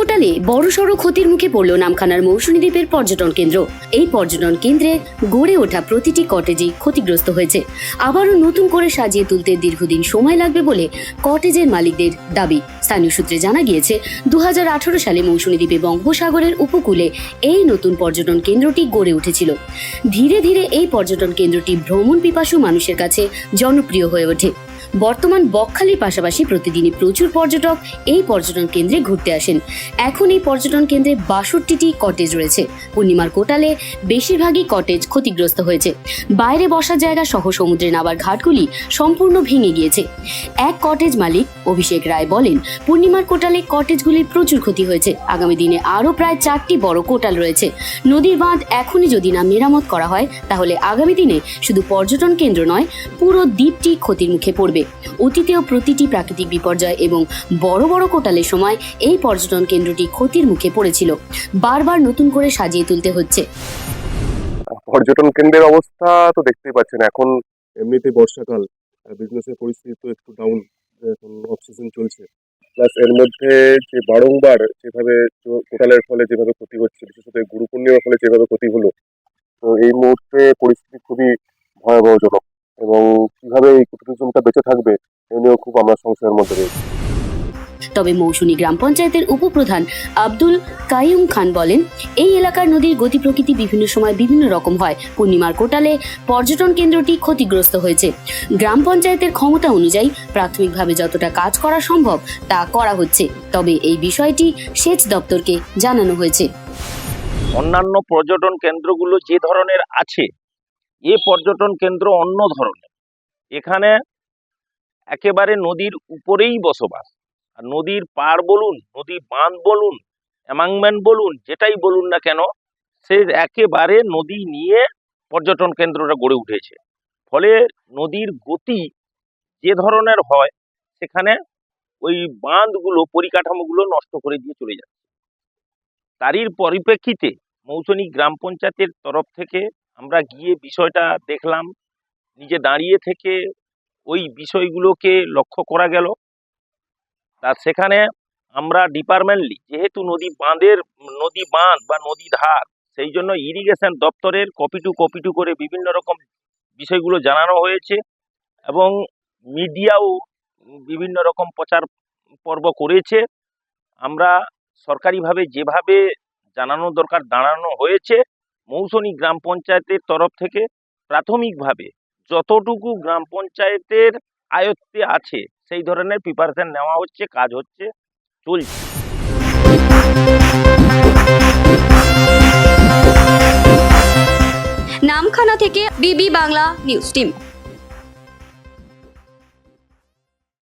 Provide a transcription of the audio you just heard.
কোটালে বড়সড় ক্ষতির মুখে পড়ল নামখানার মৌসুমী দ্বীপের পর্যটন কেন্দ্র। এই পর্যটন কেন্দ্রে গড়ে ওঠা প্রতিটি কটেজই ক্ষতিগ্রস্ত হয়েছে। আবারও নতুন করে সাজিয়ে তুলতে দীর্ঘদিন সময় লাগবে বলে কটেজের মালিকদের দাবি। স্থানীয় সূত্রে জানা গিয়েছে দু হাজার আঠারো সালে মৌসুমী দ্বীপে বঙ্গোপসাগরের উপকূলে এই নতুন পর্যটন কেন্দ্রটি গড়ে উঠেছিল। ধীরে ধীরে এই পর্যটন কেন্দ্রটি ভ্রমণ পিপাসু মানুষের কাছে জনপ্রিয় হয়ে ওঠে। বর্তমান বকখালির পাশাপাশি প্রতিদিনই প্রচুর পর্যটক এই পর্যটন কেন্দ্রে ঘুরতে আসেন। এখন এই পর্যটন কেন্দ্রে বাষট্টিটি কটেজ রয়েছে। পূর্ণিমার কোটালে বেশিরভাগই কটেজ ক্ষতিগ্রস্ত হয়েছে। বাইরে বসার জায়গা সহ সমুদ্রে নামার ঘাটগুলি সম্পূর্ণ ভেঙে গিয়েছে। এক কটেজ মালিক অভিষেক রায় বলেন, পূর্ণিমার কোটালে কটেজগুলির প্রচুর ক্ষতি হয়েছে। আগামী দিনে আরও প্রায় চারটি বড় কোটাল রয়েছে। নদীর বাঁধ এখনই যদি না মেরামত করা হয়, তাহলে আগামী দিনে শুধু পর্যটন কেন্দ্র নয়, পুরো দ্বীপটি ক্ষতির মুখে পড়বে। অতীতেও প্রতিটি প্রাকৃতিক বিপর্যয় এবং বড় বড় কোটালের সময় এই পর্যটন কেন্দ্রটি ক্ষতির মুখে পড়েছিল। বারবার নতুন করে সাজিয়ে তুলতে হচ্ছে। পর্যটন কেন্দ্রের অবস্থা তো দেখতেই পাচ্ছেন, এখন এমনিতেই বর্ষাকাল বিজনেসের পরিস্থিতি তো একটু ডাউন এখন অফ সিজন চলছে। প্লাস এর মধ্যে যে বারংবার যেভাবে কোটালের ফলে যেভাবে ক্ষতি হচ্ছে বিশেষত গুরু পূর্ণিমার ফলে যেভাবে ক্ষতি হলো, তো এই মুহূর্তে পরিস্থিতি খুবই ভয়াবহজনক। খুব আমরা সংশয়ের মধ্যে রয়েছি। তবে মৌসুমী গ্রাম পঞ্চায়েতের উপপ্রধান আব্দুল কাইয়ুম খান বলেন এই এলাকার নদীর গতি প্রকৃতি বিভিন্ন সময় বিভিন্ন রকম হয়। পূর্ণিমার কোটালে পর্যটন কেন্দ্রটি ক্ষতিগ্রস্ত হয়েছে। গ্রাম পঞ্চায়েতের ক্ষমতা অনুযায়ী প্রাথমিকভাবে যতটা কাজ করা সম্ভব তা করা হচ্ছে। তবে এই বিষয়টি সেচ দপ্তরকে জানানো হয়েছে। অন্যান্য পর্যটন কেন্দ্রগুলো যে ধরনের আছে এ পর্যটন কেন্দ্র অন্য ধরনের। এখানে একেবারে নদীর উপরেই বসবাস। আর নদীর পাড় বলুন, নদীর বাঁধ বলুন অ্যামাংমেন্ট বলুন, যেটাই বলুন না কেন, সে একেবারে নদী নিয়ে পর্যটন কেন্দ্রটা গড়ে উঠেছে। ফলে নদীর গতি যে ধরনের হয়, সেখানে ওই বাঁধগুলো, পরিকাঠামোগুলো নষ্ট করে দিয়ে চলে যায় তারই পরিপ্রেক্ষিতে মৌসুমী গ্রাম পঞ্চায়েতের তরফ থেকে আমরা গিয়ে বিষয়টা দেখলাম। নিজে দাঁড়িয়ে থেকে ওই বিষয়গুলোকে লক্ষ্য করা গেল। তা সেখানে আমরা ডিপার্টমেন্টলি যেহেতু নদী বাঁধের, নদী বাঁধ বা নদী ধার, সেই জন্য ইরিগেশন দপ্তরের কপি টু কপি টু করে বিভিন্ন রকম বিষয়গুলো জানানো হয়েছে এবং মিডিয়াও বিভিন্ন রকম প্রচার পর্ব করেছে। আমরা সরকারিভাবে যেভাবে জানানো দরকার, দাঁড়ানো হয়েছে মৌসুমী গ্রাম পঞ্চায়েতের তরফ থেকে প্রাথমিকভাবে যতটুকু গ্রাম পঞ্চায়েতের আয়ত্তে আছে, সেই ধরনের প্রিপারেশন নেওয়া হচ্ছে, কাজ হচ্ছে, চলছে। নামখানা থেকে বিবি বাংলা নিউজ টিম